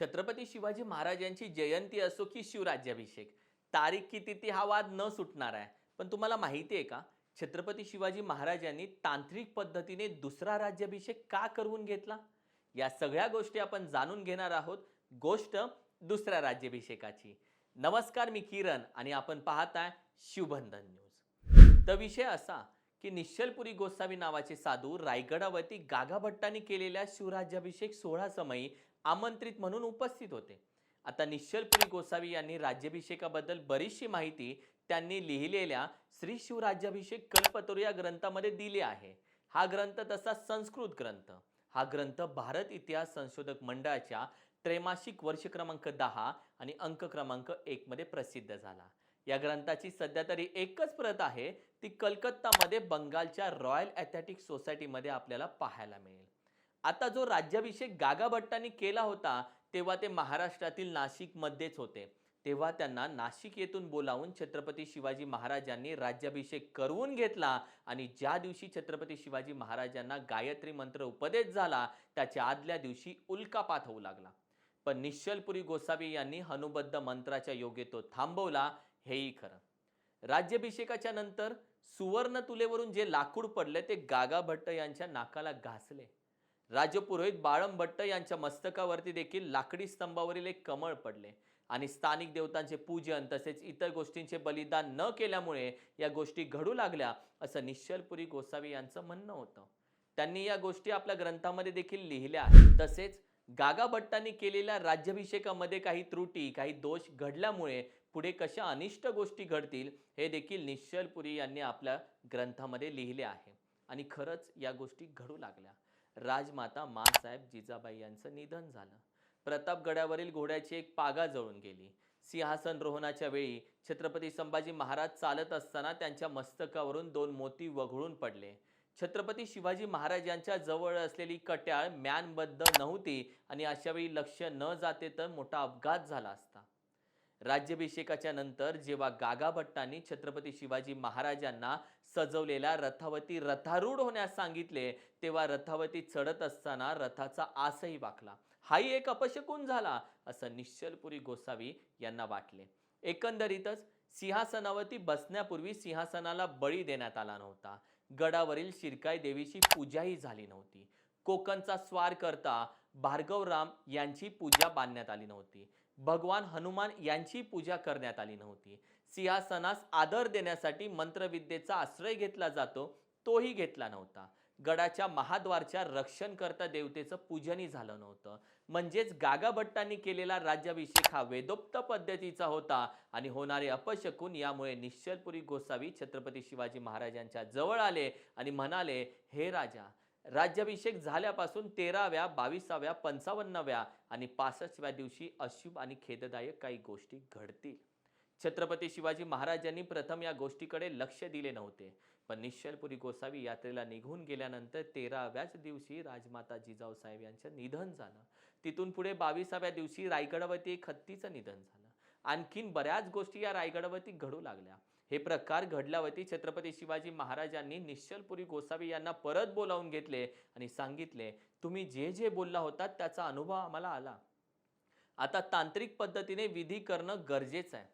छत्रपती शिवाजी महाराजांची जयंती असो की शिवराज्याभिषेक तारीख किती ती हा वाद न सुटणार आहे. पण तुम्हाला माहिती आहे का? छत्रपती शिवाजी महाराजांनी तांत्रिक पद्धतीने दुसरा राज्याभिषेक का करवून घेतला? या सगळ्या गोष्टी आपण जाणून घेणार आहोत गोष्ट दुसऱ्या राज्याभिषेकाची. नमस्कार मी किरण आणि आपण पाहताय शिवबंधन न्यूज. तर विषय असा की निश्चलपुरी गोसावी नावाचे साधू रायगडावरती गाघाभट्टांनी केलेल्या शिवराज्याभिषेक सोहळासमयी आमंत्रित म्हणून उपस्थित होते. आता निश्चलपुरी गोसावी यांनी राज्याभिषेकाबद्दल बरीचशी माहिती त्यांनी लिहिलेल्या श्री शिवराज्याभिषेक कल्पतरू या ग्रंथामध्ये दिली आहे. हा ग्रंथ तसा संस्कृत ग्रंथ. हा ग्रंथ भारत इतिहास संशोधक मंडळाच्या त्रैमासिक वर्ष क्रमांक दहा आणि अंक क्रमांक एक मध्ये प्रसिद्ध झाला. या ग्रंथाची सध्या तरी एकच प्रत आहे ती कलकत्तामध्ये बंगालच्या रॉयल ॲथलेटिक सोसायटीमध्ये आपल्याला पाहायला मिळेल. आता जो राज्याभिषेक गागाभट्टांनी केला होता तेव्हा ते महाराष्ट्रातील नाशिकमध्येच होते. तेव्हा त्यांना नाशिक येथून बोलावून छत्रपती शिवाजी महाराजांनी राज्याभिषेक करवून घेतला आणि ज्या दिवशी छत्रपती शिवाजी महाराजांना गायत्री मंत्र उपदेश झाला त्याच्या आदल्या दिवशी उल्कापात होऊ लागला. पण निश्चलपुरी गोसावी यांनी हनुबद्ध मंत्राच्या योगे तो थांबवला हेही खरं. राज्याभिषेकाच्या नंतर सुवर्ण तुलेवरून जे लाकूड पडले ते गागा भट्ट यांच्या नाकाला घासले. राजपुरोहित बाळम भट्ट यांच्या मस्तकावरती देखील लाकडी स्तंभावरील एक कमळ पडले आणि स्थानिक देवतांचे पूजन तसेच इतर गोष्टींचे बलिदान न केल्यामुळे या गोष्टी घडू लागल्या असं निश्चलपुरी गोसावी यांचं म्हणणं होतं. त्यांनी या गोष्टी आपल्या ग्रंथामध्ये देखील लिहिल्या तसेच गागा भट्टांनी केलेल्या राज्याभिषेकामध्ये काही त्रुटी काही दोष घडल्यामुळे पुढे कशा अनिष्ट गोष्टी घडतील हे देखील निश्चलपुरी यांनी आपल्या ग्रंथामध्ये लिहिले आहे. आणि खरंच या गोष्टी घडू लागल्या. राजमाता मासाहेब जिजाबाई यांचं निधन झालं. प्रतापगडावरील घोड्याची एक पागा जळून गेली. सिंहासन रोहणाच्या वेळी छत्रपती संभाजी महाराज चालत असताना त्यांच्या मस्तकावरून दोन मोती वघळून पडले. छत्रपती शिवाजी महाराज यांच्या जवळ असलेली कट्याळ म्यानबद्ध नव्हती आणि अशावेळी लक्ष न जाते तर मोठा अपघात झाला असता. राज्याभिषेकाच्या नंतर जेव्हा गागा भट्टांनी छत्रपती शिवाजी महाराजांना सजवलेल्या रथावती रथारूढ होण्यास सांगितले तेव्हा रथावती चढत असताना रथाचा आसही वाकला. हाही एक अपशकून झाला असं निश्चलपुरी गोसावी यांना वाटले. एकंदरीतच सिंहासनावरती बसण्यापूर्वी सिंहासनाला बळी देण्यात आला नव्हता. गडावरील शिरकाई देवीची पूजाही झाली नव्हती. कोकणचा स्वार करता भार्गवराम यांची पूजा बांधण्यात आली नव्हती. भगवान हनुमान यांची पूजा करण्यात आली नव्हती. सिंहासनास आदर देण्यासाठी मंत्रविद्येचा आश्रय घेतला जातो तोही घेतला नव्हता. गडाच्या महाद्वारच्या रक्षण करता देवतेचं पूजनही झालं नव्हतं. म्हणजेच गागाभट्टांनी केलेला राज्याभिषेक हा वेदोक्त पद्धतीचा होता आणि होणारे अपशकून यामुळे निश्चलपुरी गोसावी छत्रपती शिवाजी महाराजांच्या जवळ आले आणि म्हणाले हे राजा राज्याभिषेक झाल्यापासून तेराव्या बावीसाव्या पंचावन्नव्या आणि पासष्टव्या दिवशी अशुभ आणि खेददायक काही गोष्टी घडतील. छत्रपती शिवाजी महाराजांनी प्रथम या गोष्टीकडे लक्ष दिले नव्हते. पण निश्चलपुरी गोसावी यात्रेला निघून गेल्यानंतर तेराव्याच दिवशी राजमाता जिजाऊ साहेब यांचं निधन झालं. तिथून पुढे बावीसाव्या दिवशी रायगडावरती एक हत्तीचं निधन झालं. आणखीन बऱ्याच गोष्टी या रायगडावरती घडू लागल्या. हे प्रकार घडल्यावरती छत्रपती शिवाजी महाराजांनी निश्चलपुरी गोसावी यांना परत बोलावून घेतले आणि सांगितले तुम्ही जे जे बोलला होता त्याचा अनुभव आम्हाला आला. आता तांत्रिक पद्धतीने विधी करणं गरजेचं आहे.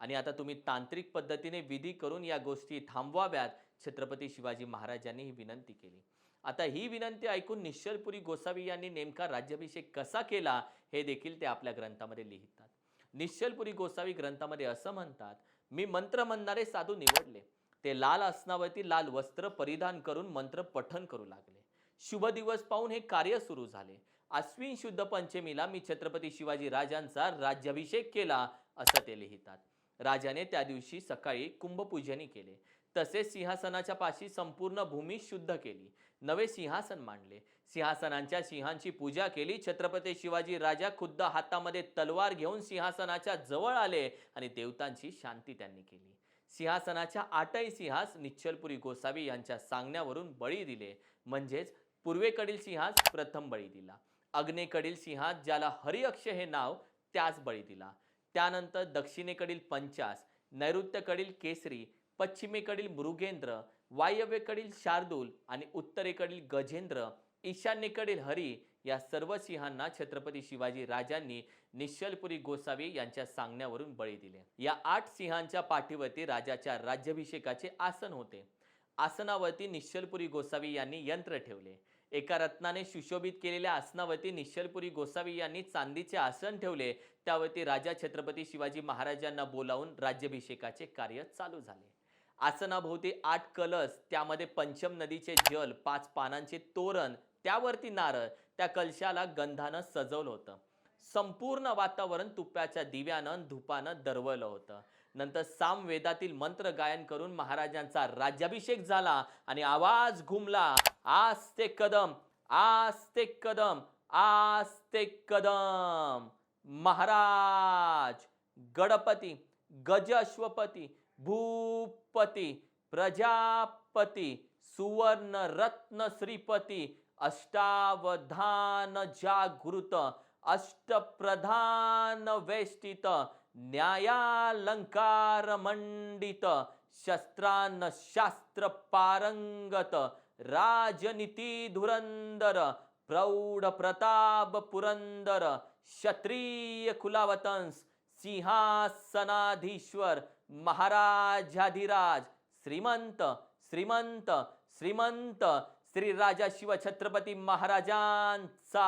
आणि आता तुम्ही तांत्रिक पद्धतीने विधी करून या गोष्टी थांबवाव्यात छत्रपती शिवाजी महाराजांनी ही विनंती केली. आता ही विनंती ऐकून निश्चलपुरी गोसावी यांनी नेमका राज्याभिषेक कसा केला हे देखील ते आपल्या ग्रंथामध्ये लिहितात. निश्चलपुरी गोसावी ग्रंथामध्ये असं म्हणतात मी मंत्र म्हणणारे साधू निवडले. ते लाल आसनावरती लाल वस्त्र परिधान करून मंत्र पठन करू लागले. शुभ दिवस पाहून हे कार्य सुरू झाले. अश्विन शुद्ध पंचमीला मी छत्रपती शिवाजी राजांचा राज्याभिषेक केला असं ते लिहितात. राजाने त्या दिवशी सकाळी कुंभपूजनी केले. तसेच सिंहासनाच्या पाशी संपूर्ण भूमी शुद्ध केली. नवे सिंहासन मांडले. सिंहासनांच्या सिंहांची पूजा केली. छत्रपती शिवाजी राजा खुद्द हातामध्ये तलवार घेऊन सिंहासनाच्या जवळ आले आणि देवतांची शांती त्यांनी केली. सिंहासनाच्या आठही सिंहास निश्चलपुरी गोसावी यांच्या सांगण्यावरून बळी दिले. म्हणजेच पूर्वेकडील सिंहास प्रथम बळी दिला. अग्नेकडील सिंहास ज्याला हरिअक्ष हे नाव त्यास बळी दिला. त्यानंतर दक्षिणेकडील पंचास नैऋत्यकडील केसरी पश्चिमेकडील मृगेंद्र वायव्येकडील शार्दूल आणि उत्तरेकडील गजेंद्र ईशान्येकडील हरी या सर्व सिंहांना छत्रपती शिवाजी राजांनी निश्चलपुरी गोसावी यांच्या सांगण्यावरून बळी दिले. या आठ सिंहांच्या पाठीवरती राजाच्या राज्याभिषेकाचे आसन होते. आसनावरती निश्चलपुरी गोसावी यांनी यंत्र ठेवले. एका रत्नाने सुशोभित केलेल्या आसनावरती निश्चलपुरी गोसावी यांनी चांदीचे आसन ठेवले. त्यावरती राजा छत्रपती शिवाजी महाराजांना बोलावून राज्याभिषेकाचे कार्य चालू झाले. आसनाभोवती आठ कलश त्यामध्ये पंचम नदीचे जल पाच पानांचे तोरण त्यावरती नारळ त्या कलशाला गंधानं सजवलं होतं. संपूर्ण वातावरण तुप्याच्या दिव्यानं धुपानं दरवलं होतं. नंतर सामवेदातील मंत्र गायन करून महाराजांचा राज्याभिषेक झाला आणि आवाज घुमला आस्ते कदम आस्ते कदम आस्ते कदम. महाराज गणपती गजश्वपती भूपती प्रजापती सुवर्ण रत्न श्रीपती अष्टावधान जागृत अष्टप्रधान वेष्टित न्यायालंकार मंडित शस्त्रान शास्त्र पारंगत राजनीती धुरंदर प्रौढ प्रताप पुरंदर क्षत्रिय कुलावतंस सिंहासनाधीश्वर महाराजाधिराज श्रीमंत श्रीमंत श्रीमंत श्री राजा शिवछत्रपती महाराजांचा.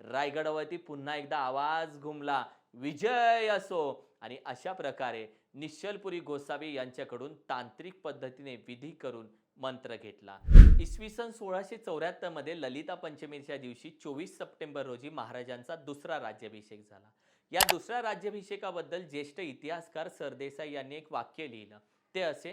रायगडवरती पुन्हा एकदा आवाज घुमला विजय असो. आणि अशा प्रकारे निश्चलपुरी गोसावी यांच्याकडून तांत्रिक पद्धतीने विधी करून मंत्र घेतला. इसवी सन सोळाशे चौऱ्याहत्तरमध्ये ललिता पंचमीच्या दिवशी चोवीस सप्टेंबर रोजी महाराजांचा दुसरा राज्याभिषेक झाला. या दुसऱ्या राज्याभिषेकाबद्दल ज्येष्ठ इतिहासकार सरदेसाई यांनी एक वाक्य लिहिलं. ते असे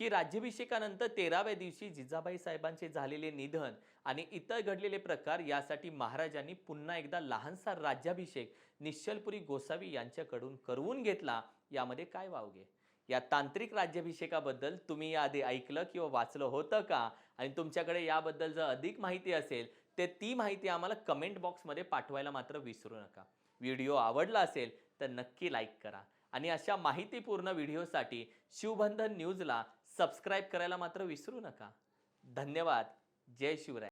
की राज्याभिषेकानंतर तेराव्या दिवशी जिजाबाई साहेबांचे झालेले निधन आणि इतर घडलेले प्रकार यासाठी महाराजांनी पुन्हा एकदा लहानसा राज्याभिषेक निश्चलपुरी गोसावी यांच्याकडून करवून घेतला. यामध्ये काय वावगे? या तांत्रिक राज्याभिषेकाबद्दल तुम्ही याआधी ऐकलं किंवा वाचलं होतं का? आणि तुमच्याकडे याबद्दल जर अधिक माहिती असेल तर ती माहिती आम्हाला कमेंट बॉक्समध्ये पाठवायला मात्र विसरू नका. व्हिडिओ आवडला असेल तर नक्की लाईक करा. आणि अशा माहितीपूर्ण व्हिडिओसाठी शिवबंधन न्यूजला सबस्क्राईब करायला मात्र विसरू नका. धन्यवाद. जय शिवराय.